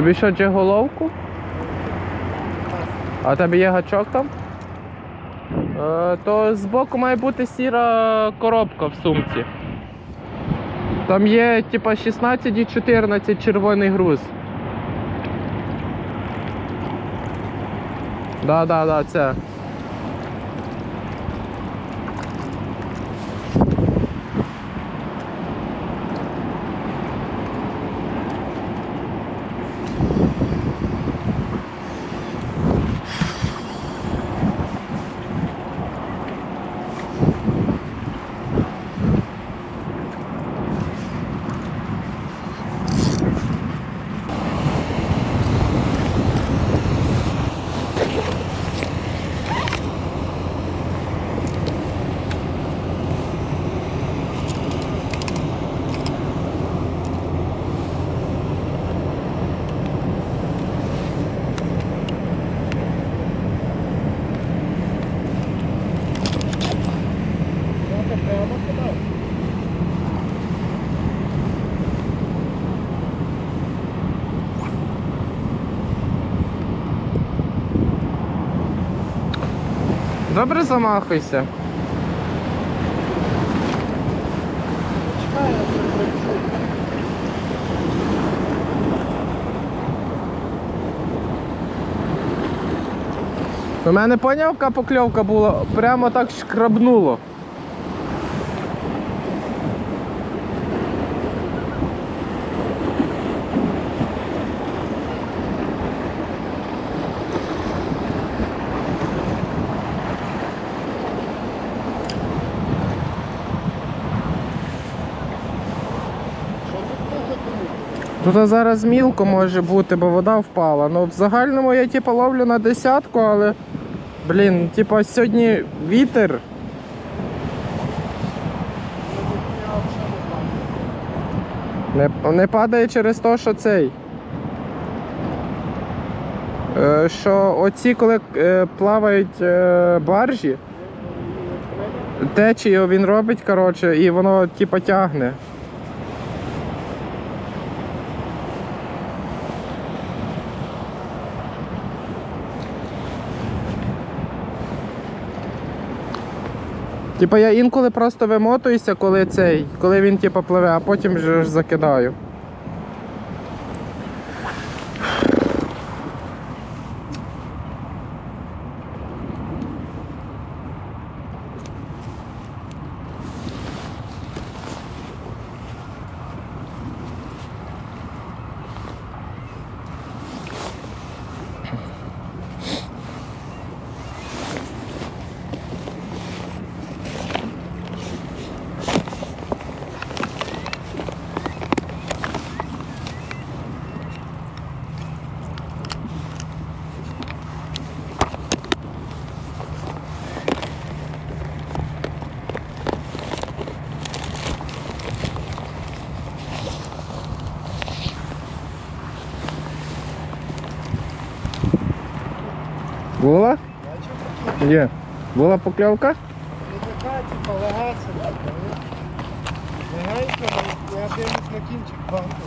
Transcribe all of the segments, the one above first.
Тобі що, джиголовку? А тебе є гачок там? Е, то збоку має бути сіра коробка в сумці. Там є типа 16 і 14 червоний груз. Да, да, да, це. Добре замахуйся. У мене поняв, яка покльовка була, прямо так шкрабнуло. Тут зараз мілко може бути, бо вода впала. Ну в загальному я типу ловлю на десятку, але блін, типу сьогодні вітер. Не не падає через те, що цей. Е, що оці, коли е, плавають е, баржі, течію він робить, коротше, і воно типу тягне. Типа я інколи просто вимотуюся, коли цей, коли він типу пливе, а потім вже ж закидаю. Була? Є. Була покльовка? Типа легася. Легенько, я дивлюсь на кінчик банку.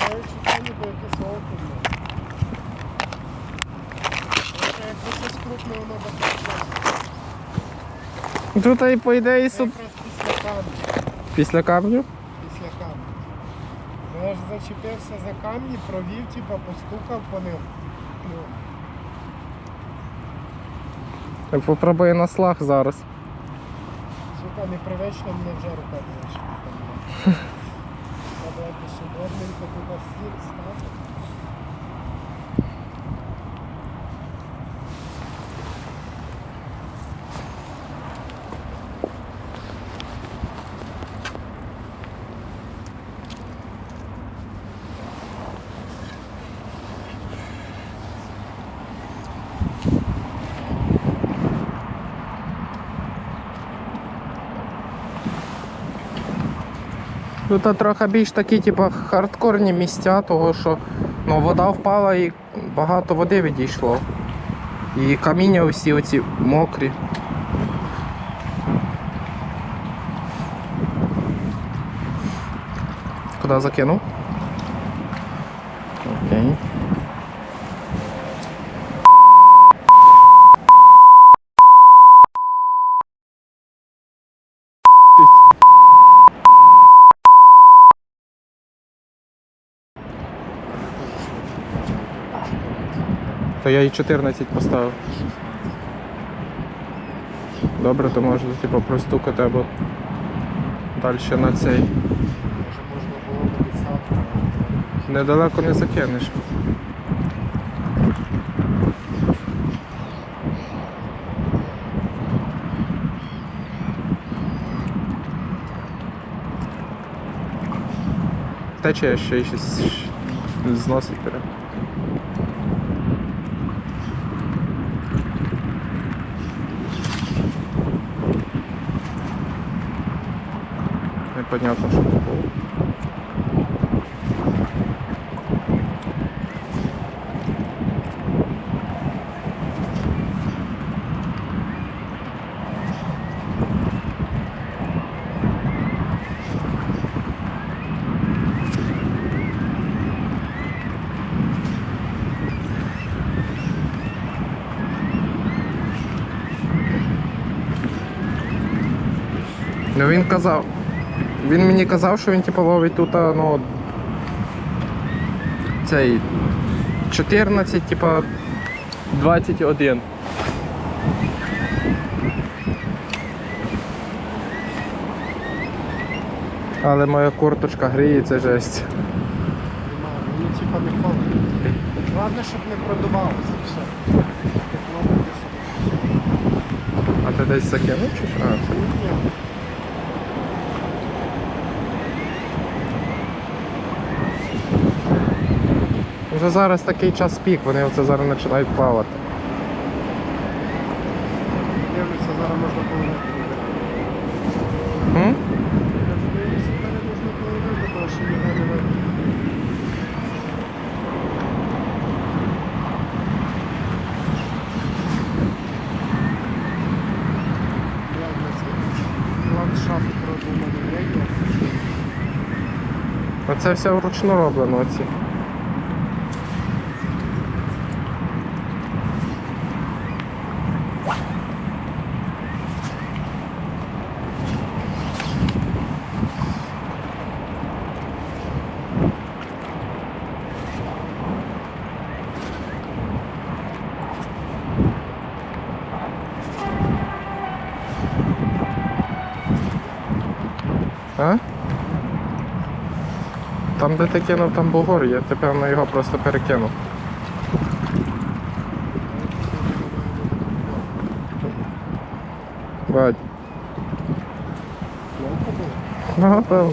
Відчуття ніби якесь око. Якби щось крупне, воно би. Тут і по ідеї суп якраз після камня. після камню. Після камня. Я ж зачепився за камні, провів, типа, постукав по ним. Ну, попробує на слаг зараз. Сука, непривично мені вже рука болить. Треба якось удобненько туди стати. Тут трохи більш такі, типу, хардкорні місця, того що ну, вода впала і багато води відійшло. І каміння всі оці мокрі. Куди закинув? Окей. То я і 14 поставив. Добре, то можна типу простукати або далі на цей. Може можна було б. Недалеко не закинеш. Тече ще й щось зносить перед. Непонятно, що це було. Ну він казав. Він мені казав, що він типу ловить тут, ну. Цей. 14, типа 21. Але моя курточка гріє, це жесть. Мені типа не холодно. Головне, щоб не продувалося все. А ти десь закинув чи що? Ні. Вже зараз такий час пік, вони оце зараз починають плавати. Дивлюся, зараз можна є. Оце все вручну роблено оці. А? Там, де ти кинув, там бугор є, ти певно його просто перекинув. Бать. Ну, напевно.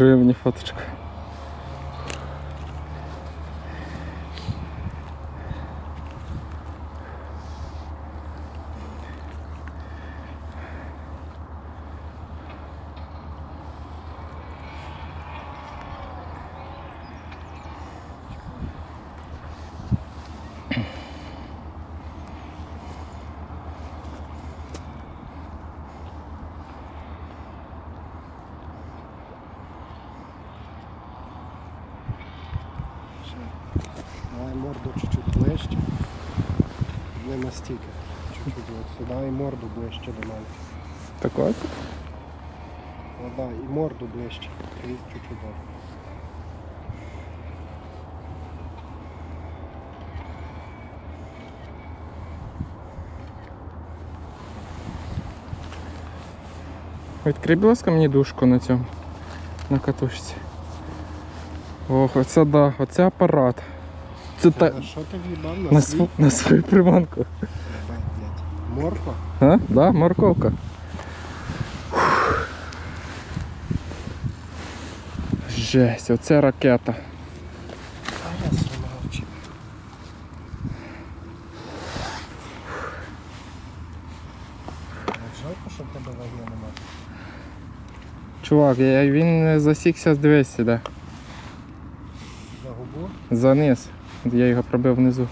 Zrobię mnie foteczkę. Не настільки. Чуть-чуть от сюди і морду ближче до мене. Так от? О, да, і морду ближче. І чуть-чуть. от. Відкрий, будь ласка, мені дужку на цьому. На катушці. Ох, оце да, оце апарат. Це та... А що ти в'їбав на, свій? св... на свою приманку. Морква? А? Да, морковка. Жесть, оце ракета. А я замовчив. Жалко, що в тебе вогня немає. Чувак, я, він засікся з 200, да. За губу? Заниз. Я його пробив внизу.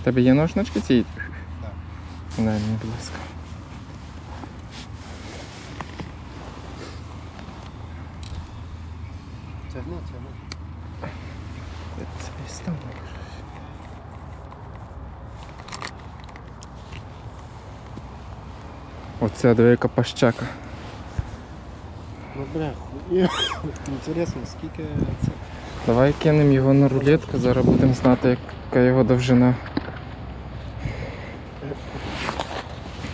У Тебе є ножнички ці? Так. Дай мені, будь ласка. Тягни, тягни. Це десь Оце двійка пащака. Ну бля, хуй. Інтересно, скільки це? Давай кинемо його на рулетку, зараз будемо знати, яка його довжина.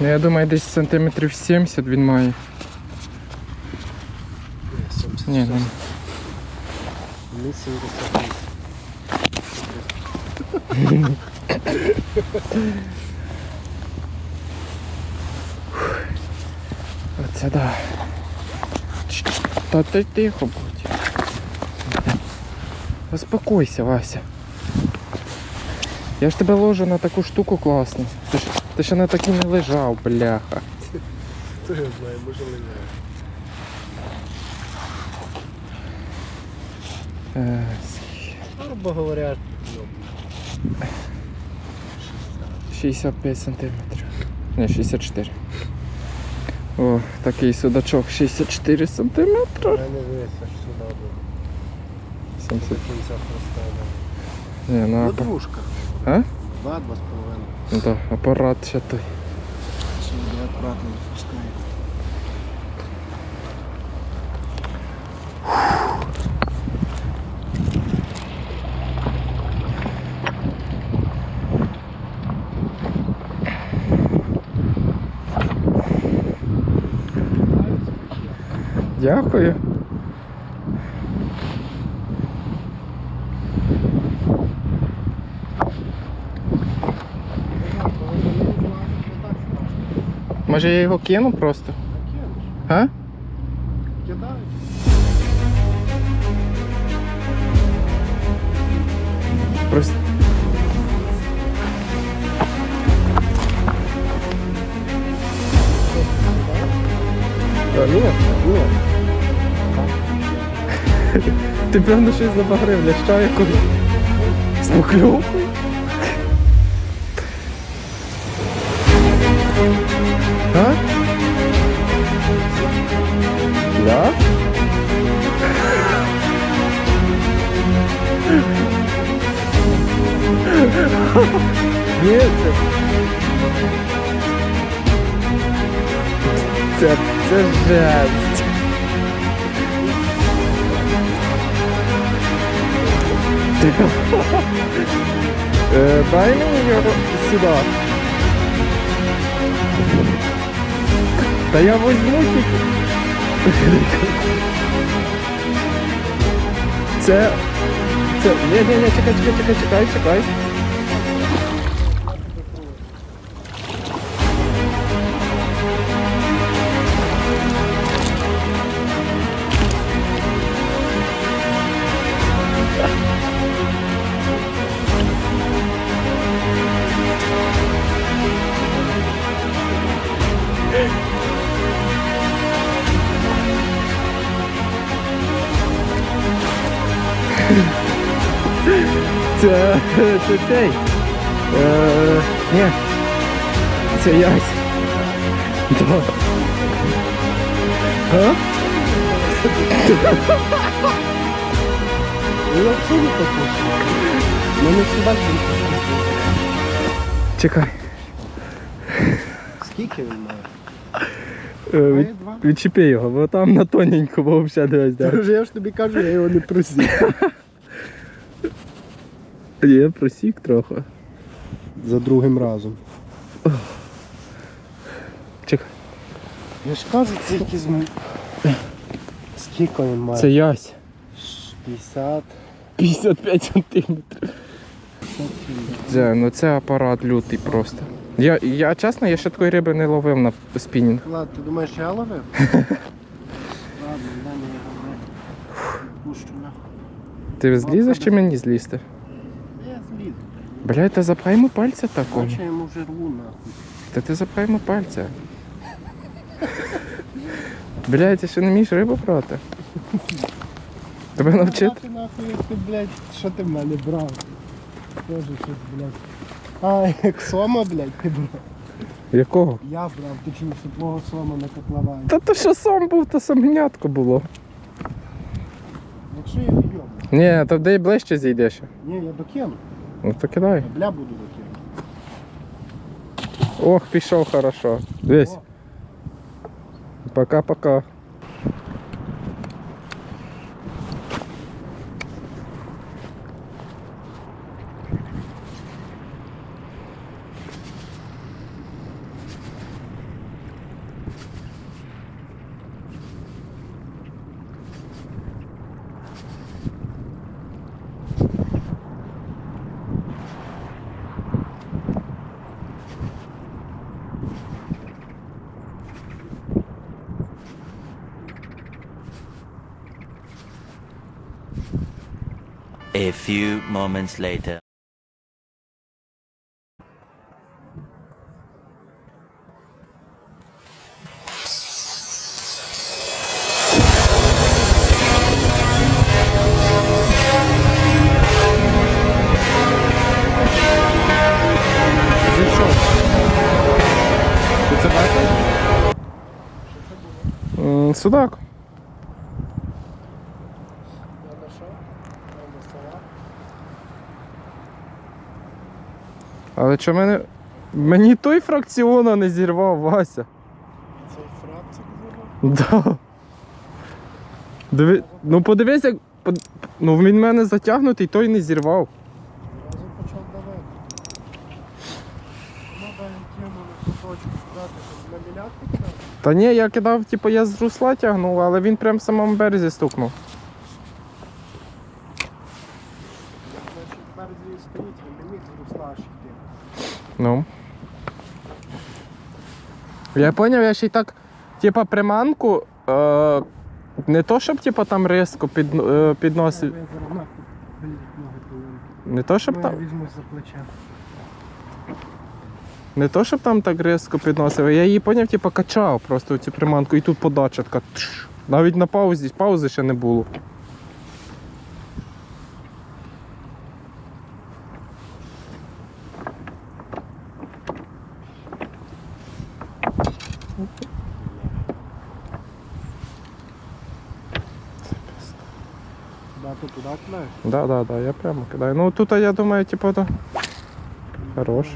Ну, я думаю, десь сантиметрів 70 він має. Ні, ну, Мені 78. Оце да. Та ти тихо будь. Успокойся, Вася. Я ж тебе ложу на таку штуку класну. Ти ж, ти ще на такій не лежав, бляха. Хто я знаю, може не Е, Грубо говоря, ну, 65 сантиметрів. Не, 64. О, такий судачок 64 см. Не, дивиться аж сюди буде. 70. До кінця просто. Ну, Ну, А? Два, два з половиною. ну да, апарат ще той. Сюди акуратно відпускаю. Дякую. Може я його кину просто? А? Просто. Да, ні, ні. Ти певно щось забагрив, ляща якось. З покльовкою? А? Да? Ні, це... Це, це жесть. Дай мені його сюди. Та я возьму тільки. Це. Це. Ні, ні, ні, чекай, чекай, чекай, чекай, чекай. Це, це цей. Е, ні. Це ясь. Да. А? Ну. Ну не. Чекай. Скільки він має? Е, від-. Відчепи його, бо там на тоненьку, бо взагалі дивись. Да. я ж тобі кажу, я його не просив. Є, просік трохи. За другим разом. Чекай. Я ж кажу, це якийсь... м- Скільки він має? Це ясь. 50. 55 сантиметрів. Це, ну це апарат лютий просто. Я, я чесно, я ще такої риби не ловив на спінінг. Ладно, ти думаєш, я ловив? Ладно, дай мені його нахуй. Пущу нахуй. Ти злізеш чи мені злізти? Я зліз. Та запхай йому пальця такого. Хоче я йому вже рву нахуй. Та ти запхай йому пальця. Блядь, ти ще не вмієш рибу брати? Тебе навчити? Нахуй, нахуй, як ти, блядь, що ти в мене брав? Тоже щось, блядь. А, як сома, блядь, ти брав. Якого? Я брав, ти чув, що твого сома на котловані. Та то що сам був, то саменятко було. Якщо я відйом. Ні, то де ближче зійдеш. Ні, я докину. Ну то кидай. Бля буду докину. Ох, пішов хорошо. Дивись. Пока-пока. moments later. Зійшов. Ти це бачив? М, Судак. Але що мене. Мені той фракціона не зірвав, Вася. Цей фракцик зробив. Да. Диви... Ну подивись, як. Ну він мене затягнутий, той не зірвав. Разом почав давати. Ну дай тему на кусочок дати, щоб на кидати. Та ні, я кидав, типу, я з русла тягнув, але він прям в самому березі стукнув. Значить, березі стоїть, він не міг з русла аж йти. Ну. Я поняв, я ще й так, типа, приманку. Е... Не то, щоб типа, там різко під... е, підносив. Не то, щоб Ну, там. візьму за плече. Не то, щоб там так різко підносив, я її поняв, типу, качав просто цю приманку, і тут подача така. тш. Навіть на паузі, паузи ще не було. Да, ти туди кидаєш? Да, да, да, я прямо кидаю. Ну тут я думаю, типу, то. Хорош.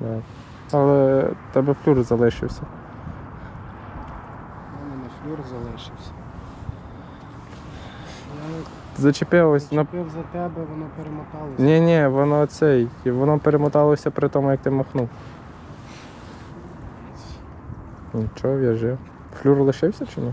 Да. Але тебе флюр залишився. У мене флюр залишився. Я Зачепилось на. за тебе, воно перемоталося. Ні, ні, воно цей. Воно перемоталося при тому, як ти махнув. Нічого, я жив. Флюр лишився чи ні?